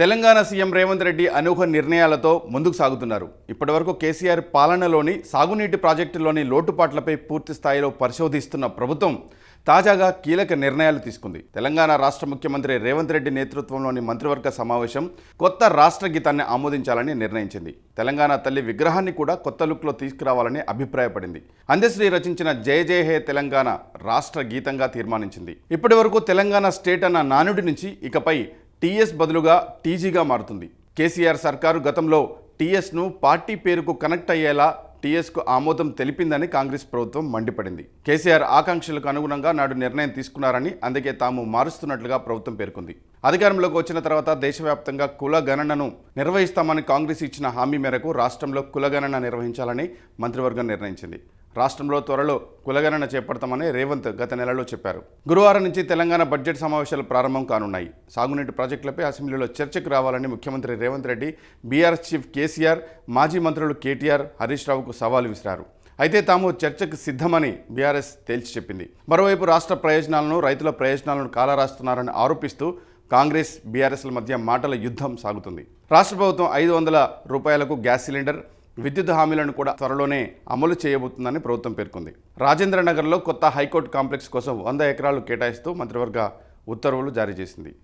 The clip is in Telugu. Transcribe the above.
తెలంగాణ సీఎం రేవంత్ రెడ్డి అనూహ నిర్ణయాలతో ముందుకు సాగుతున్నారు. ఇప్పటివరకు కేసీఆర్ పాలనలోని సాగునీటి ప్రాజెక్టులోని లోటుపాట్లపై పూర్తి స్థాయిలో పరిశోధిస్తున్న ప్రభుత్వం తాజాగా కీలక నిర్ణయాలు తీసుకుంది. తెలంగాణ రాష్ట్ర ముఖ్యమంత్రి రేవంత్ రెడ్డి నేతృత్వంలోని మంత్రివర్గ సమావేశం కొత్త రాష్ట్ర గీతాన్ని ఆమోదించాలని నిర్ణయించింది. తెలంగాణ తల్లి విగ్రహాన్ని కూడా కొత్త లుక్లో తీసుకురావాలని అభిప్రాయపడింది. అందశ్రీ రచించిన జయ జయ హే తెలంగాణ రాష్ట్ర గీతంగా తీర్మానించింది. ఇప్పటివరకు తెలంగాణ స్టేట్ అన్న నానుడి నుంచి ఇకపై టీఎస్ బదులుగా టీజీగా మారుతుంది. కేసీఆర్ సర్కారు గతంలో టీఎస్ను పార్టీ పేరుకు కనెక్ట్ అయ్యేలా టీఎస్కు ఆమోదం తెలిపిందని కాంగ్రెస్ ప్రభుత్వం మండిపడింది. కేసీఆర్ ఆకాంక్షలకు అనుగుణంగా నాడు నిర్ణయం తీసుకున్నారని అందుకే తాము మారుస్తున్నట్లుగా ప్రభుత్వం పేర్కొంది. అధికారంలోకి వచ్చిన తర్వాత దేశవ్యాప్తంగా కుల గణనను నిర్వహిస్తామని కాంగ్రెస్ ఇచ్చిన హామీ మేరకు రాష్ట్రంలో కులగణన నిర్వహించాలని మంత్రివర్గం నిర్ణయించింది. రాష్ట్రంలో త్వరలో కులగణన చేపడతామని రేవంత్ గత నెలలో చెప్పారు. గురువారం నుంచి తెలంగాణ బడ్జెట్ సమావేశాలు ప్రారంభం కానున్నాయి. సాగునీటి ప్రాజెక్టులపై అసెంబ్లీలో చర్చకు రావాలని ముఖ్యమంత్రి Revanth Reddy BRS chief KCR మాజీ మంత్రులు కేటీఆర్ హరీష్ రావుకు సవాల్ విసిరారు. అయితే తాము చర్చకు సిద్ధమని బీఆర్ఎస్ తేల్చి చెప్పింది. మరోవైపు రాష్ట్ర ప్రయోజనాలను రైతుల ప్రయోజనాలను కాలరాస్తున్నారని ఆరోపిస్తూ కాంగ్రెస్ బీఆర్ఎస్ల మధ్య మాటల యుద్ధం సాగుతుంది. రాష్ట్ర ప్రభుత్వం ఐదు వందల రూపాయలకు గ్యాస్ సిలిండర్ విద్యుత్ హామీలను కూడా త్వరలోనే అమలు చేయబోతుందని ప్రభుత్వం పేర్కొంది. రాజేంద్రనగర్లో కొత్త హైకోర్టు కాంప్లెక్స్ కోసం వంద ఎకరాలు కేటాయిస్తూ మంత్రివర్గ ఉత్తర్వులు జారీ చేసింది.